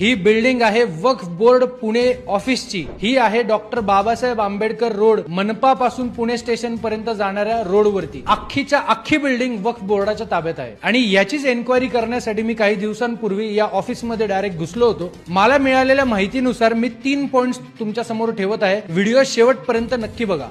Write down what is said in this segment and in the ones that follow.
ही building आहे वक्फ board Pune ऑफिसची. ही आहे डॉक्टर बाबासाहेब आंबेडकर रोड मनपा पासून पुणे स्टेशन पर्यंत जाणाऱ्या रोडवरती. अख्खीच्या अख्खी बिल्डिंग वक्फ बोर्डाच्या ताब्यात आहे. आणि याचीच एन्क्वायरी करण्यासाठी मी काही दिवसांपूर्वी या ऑफिसमध्ये डायरेक्ट घुसलो होतो. मला मिळालेल्या माहितीनुसार मी तीन पॉइंट तुमच्यासमोर ठेवत आहे. व्हिडिओ शेवटपर्यंत नक्की बघा.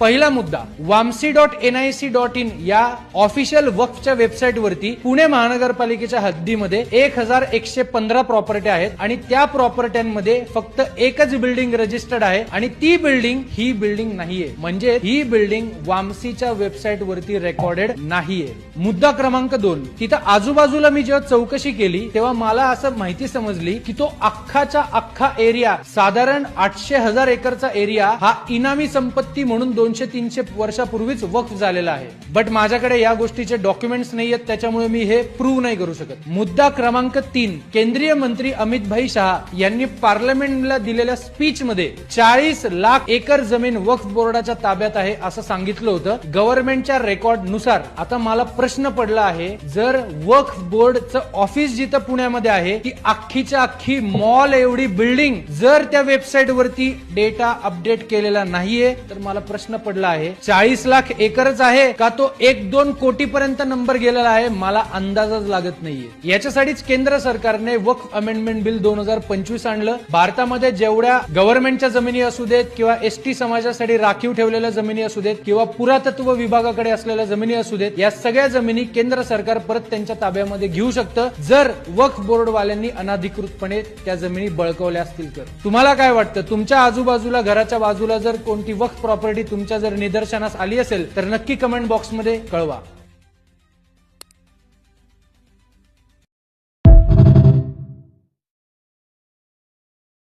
पहिला मुद्दा Vamsi dot N I C dot in या ऑफिशियल वक्फच्या वेबसाईट वरती पुणे महानगरपालिकेच्या हद्दीमध्ये एक हजार एकशे पंधरा प्रॉपर्ट्या आहेत आणि त्या प्रॉपर्ट्यांमध्ये फक्त एकच बिल्डिंग रजिस्टर्ड आहे आणि ती बिल्डिंग ही बिल्डिंग नाहीये. म्हणजे ही बिल्डिंग वामसीच्या वेबसाईट वरती रेकॉर्डेड नाहीये. मुद्दा क्रमांक दोन तिथं आजूबाजूला मी जेव्हा चौकशी केली तेव्हा मला असं माहिती समजली की तो अख्खाच्या अख्खा एरिया साधारण आठशे हजार एकरचा एरिया हा इनामी संपत्ती म्हणून दोन दोनशे तीनशे वर्षापूर्वीच वक्फ झालेला आहे. बट माझ्याकडे या गोष्टीचे डॉक्युमेंट्स नाही आहेत त्याच्यामुळे मी हे प्रूव्ह नाही करू शकत. मुद्दा क्रमांक तीन केंद्रीय मंत्री अमित भाई शहा यांनी पार्लमेंटला दिलेल्या स्पीच मध्ये चाळीस लाख एकर जमीन वक्फ बोर्डाच्या ताब्यात आहे असं सांगितलं होतं. गव्हर्नमेंटच्या रेकॉर्डनुसार आता मला प्रश्न पडला आहे जर वक्फ बोर्डचं ऑफिस जिथं पुण्यामध्ये आहे ती अख्खीच्या अख्खी मॉल एवढी बिल्डिंग जर त्या वेबसाईट वरती डेटा अपडेट केलेला नाहीये तर मला प्रश्न पडला आहे. चाळीस लाख एकरच आहे का तो एक दोन कोटी पर्यंत नंबर गेलेला आहे मला अंदाजच लागत नाहीये. याच्यासाठीच केंद्र सरकारने वक्फ अमेंडमेंट बिल दोन हजार पंचवीस आणलं. भारतामध्ये जेवढ्या गव्हर्नमेंटच्या जमिनी असू देत किंवा एस टी समाजासाठी राखीव ठेवलेल्या जमिनी असू देत किंवा पुरातत्व विभागाकडे असलेल्या जमिनी असू देत या सगळ्या जमिनी केंद्र सरकार परत त्यांच्या ताब्यामध्ये घेऊ शकतं. जर वक्फ बोर्ड वाल्यांनी अनाधिकृतपणे त्या जमिनी बळकवल्या असतील तर. तुम्हाला काय वाटतं? तुमच्या आजूबाजूला घराच्या बाजूला जर कोणती वक्फ प्रॉपर्टी तुमच्या जर निदर्शनास आली असेल तर नक्की कमेंट बॉक्समध्ये कळवा.